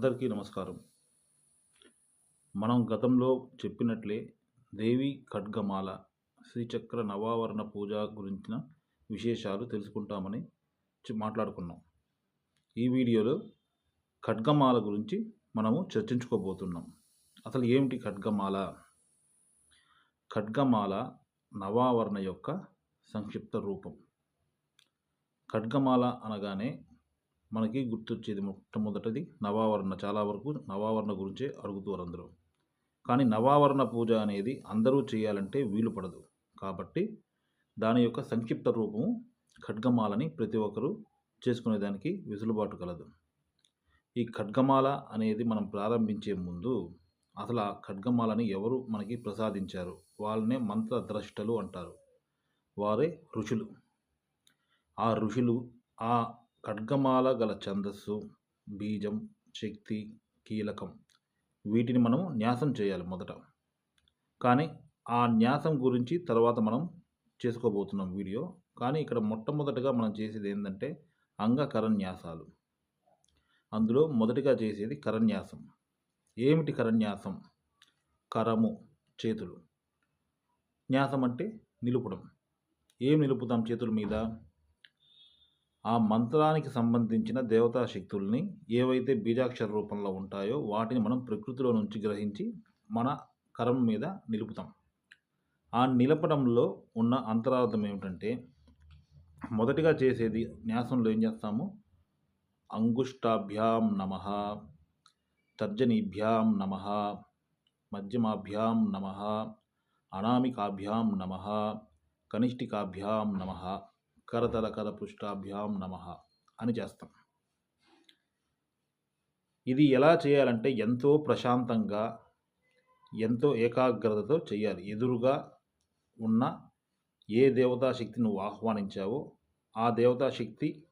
అందరికీ నమస్కారం. మనం గతంలో చెప్పినట్లే దేవి ఖడ్గమాల శ్రీచక్ర నవావరణ పూజ గురించిన విశేషాలు తెలుసుకుంటామని మాట్లాడుకున్నాం. ఈ వీడియోలో ఖడ్గమాల గురించి మనము చర్చించుకోబోతున్నాం. అసలు ఏమిటి ఖడ్గమాల? ఖడ్గమాల నవావరణ యొక్క సంక్షిప్త రూపం. ఖడ్గమాల అనగానే మనకి గుర్తొచ్చేది మొట్టమొదటిది నవావరణ. చాలా వరకు నవావరణ గురించే అడుగుతారు అందరూ కానీ నవావరణ పూజ అనేది అందరూ చేయాలంటే వీలు పడదు. కాబట్టి దాని యొక్క సంక్షిప్త రూపము ఖడ్గమాలని ప్రతి ఒక్కరూ చేసుకునేదానికి వెసులుబాటు కలదు. ఈ ఖడ్గమాల అనేది మనం ప్రారంభించే ముందు అసలు ఆ ఖడ్గమాలని ఎవరు మనకి ప్రసాదించారు? వాళ్ళనే మంత్రద్రష్టలు అంటారు. వారే ఋషులు. ఆ ఋషులు ఆ ఖడ్గమాల గల ఛందస్సు బీజం శక్తి కీలకం. వీటిని మనం న్యాసం చేయాలి మొదట. కానీ ఆ న్యాసం గురించి తర్వాత మనం చేసుకోబోతున్నాం వీడియో. కానీ ఇక్కడ మొట్టమొదటిగా మనం చేసేది ఏంటంటే అంగకరన్యాసాలు అందులో మొదటిగా చేసేది కరన్యాసం ఏమిటి కరన్యాసం కరము చేతులు. న్యాసం అంటే నిలుపడం. ఏం నిలుపుతాం చేతుల మీద? ఆ మంత్రానికి సంబంధించిన దేవతా శక్తుల్ని ఏవైతే బీజాక్షర రూపంలో ఉంటాయో వాటిని మనం ప్రకృతిలో నుంచి గ్రహించి మన కరం మీద నిలుపుతాం. ఆ నిలపడంలో ఉన్న అంతరార్థం ఏమిటంటే మొదటిగా చేసేది న్యాసంలో ఏం చేస్తాము? అంగుష్టాభ్యాం నమ తర్జనీభ్యాం నమ మధ్యమాభ్యాం నమ అనామికాభ్యాం నమ కనిష్ఠికాభ్యాం నమ కరతల కరపుష్టాభ్యాం నమ అని చేస్తాం. ఇది ఎలా చేయాలంటే ఎంతో ప్రశాంతంగా ఎంతో ఏకాగ్రతతో చేయాలి. ఎదురుగా ఉన్న ఏ దేవతాశక్తి నువ్వు ఆహ్వానించావో ఆ దేవతా శక్తి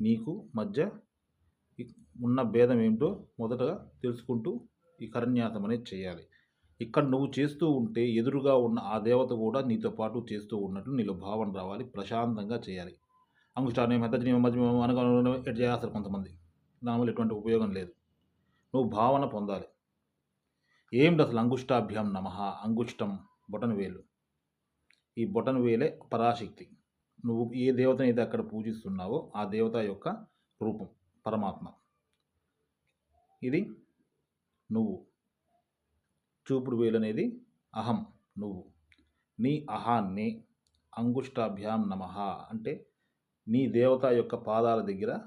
నీకు మధ్య ఉన్న భేదం ఏమిటో మొదటగా తెలుసుకుంటూ ఈ కరన్యాసం అనేది చేయాలి. ఇక్కడ నువ్వు చేస్తూ ఉంటే ఎదురుగా ఉన్న ఆ దేవత కూడా నీతో పాటు చేస్తూ ఉన్నట్లు నీలో భావన రావాలి ప్రశాంతంగా చేయాలి. అంగుష్టాన్ని మెత్తని మధ్యమేమో అనగా ఎట్ చేయాల్సారు కొంతమంది? దానివల్ల ఎటువంటి ఉపయోగం లేదు. నువ్వు భావన పొందాలి. ఏమిటి అసలు అంగుష్టాభ్యం నమ? అంగుష్టం బొటన్ వేలు. ఈ బొటన్ వేలే పరాశక్తి. నువ్వు ఏ దేవతని అయితే అక్కడ పూజిస్తున్నావో ఆ దేవత యొక్క రూపం పరమాత్మ. ఇది నువ్వు. చూపుడు వేలు అనేది అహం నువ్వు. నీ అహాన్ని అంగుష్టాభ్యాం నమ అంటే నీ దేవత యొక్క పాదాల దగ్గర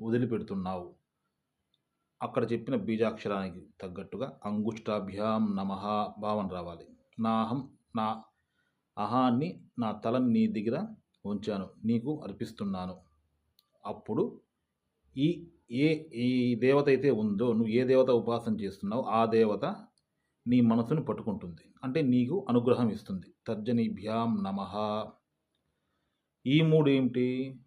వదిలిపెడుతున్నావు. అక్కడ చెప్పిన బీజాక్షరానికి తగ్గట్టుగా అంగుష్టాభ్యాం నమ భావన రావాలి. నా అహం నా అహాన్ని నా తలని నీ దగ్గర ఉంచాను నీకు అర్పిస్తున్నాను. అప్పుడు ఈ ఏ ఈ దేవత అయితే ఉందో నువ్వు ఏ దేవత ఉపాసన చేస్తున్నావో ఆ దేవత నీ మనసును పట్టుకుంటుంది. అంటే నీకు అనుగ్రహం ఇస్తుంది. తర్జనీభ్యాం నమ. ఈ మూడు ఏమిటి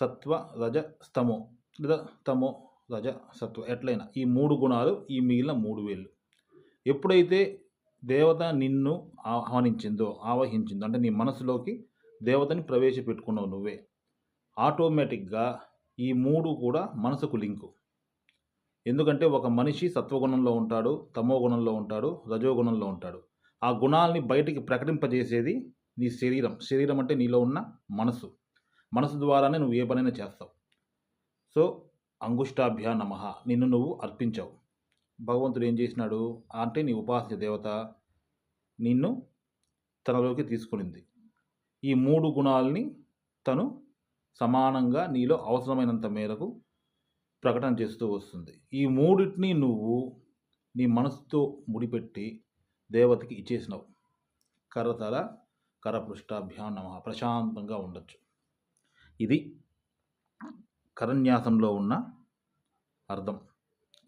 సత్వ రజ స్తమో. లేదా తమో రజ సత్వ. ఎట్లయినా ఈ మూడు గుణాలు ఈ మిగిలిన మూడు వేళ్ళు. ఎప్పుడైతే దేవత నిన్ను ఆహ్వానించిందో ఆవహించిందో అంటే నీ మనసులోకి దేవతని ప్రవేశపెట్టుకున్నావు నువ్వే ఆటోమేటిక్గా ఈ మూడు కూడా మనసుకు లింకు. ఎందుకంటే ఒక మనిషి సత్వగుణంలో ఉంటాడు తమో గుణంలో ఉంటాడు రజోగుణంలో ఉంటాడు. ఆ గుణాలని బయటికి ప్రకటింపజేసేది నీ శరీరం. శరీరం అంటే నీలో ఉన్న మనసు. మనసు ద్వారానే నువ్వు ఏ పనైనా చేస్తావు. సో అంగుష్టాభ్య నమ. నిన్ను నువ్వు అర్పించావు. భగవంతుడు ఏం చేసినాడు? అంటే నీ ఉపాసన దేవత నిన్ను తనలోకి తీసుకునింది. ఈ మూడు గుణాలని తను సమానంగా నీలో అవసరమైనంత మేరకు ప్రకటన చేస్తూ వస్తుంది. ఈ మూడింటిని నువ్వు నీ మనసుతో ముడిపెట్టి దేవతకి ఇచ్చేసినావు. కరతల కరపృష్టాభ్యాం నమ. ప్రశాంతంగా ఉండొచ్చు. ఇది కరన్యాసంలో ఉన్న అర్థం.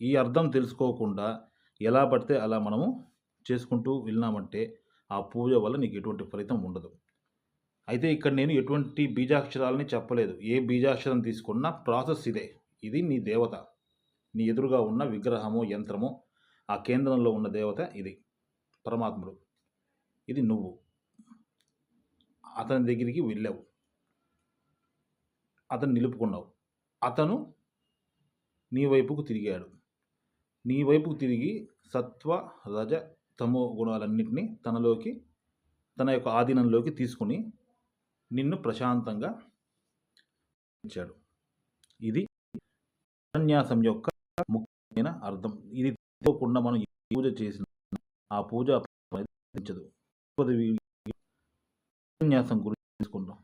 ఈ అర్థం తెలుసుకోకుండా ఎలా పడితే అలా మనము చేసుకుంటూ వెళ్ళినామంటే ఆ పూజ వల్ల నీకు ఎటువంటి ఫలితం ఉండదు. అయితే ఇక్కడ నేను ఎటువంటి బీజాక్షరాలని చెప్పలేదు. ఏ బీజాక్షరం తీసుకున్నా ప్రాసెస్ ఇదే. ఇది నీ దేవత. నీ ఎదురుగా ఉన్న విగ్రహమో యంత్రమో ఆ కేంద్రంలో ఉన్న దేవత ఇది. పరమాత్ముడు. ఇది నువ్వు. అతని దగ్గరికి వెళ్ళావు. అతను నిలుపుకున్నావు. అతను నీ వైపుకు తిరిగాడు. నీ వైపుకు తిరిగి సత్వ రజ తమో గుణాలన్నింటినీ తనలోకి తన యొక్క ఆధీనంలోకి తీసుకుని నిన్ను ప్రశాంతంగా ఇచ్చాడు ఇది ఉపన్యాసం యొక్క ముఖ్యమైన అర్థం. ఇది తెలియకుండా మనం పూజ చేసిన ఆ పూజ ఉపన్యాసం గురించి తెలుసుకుందాం.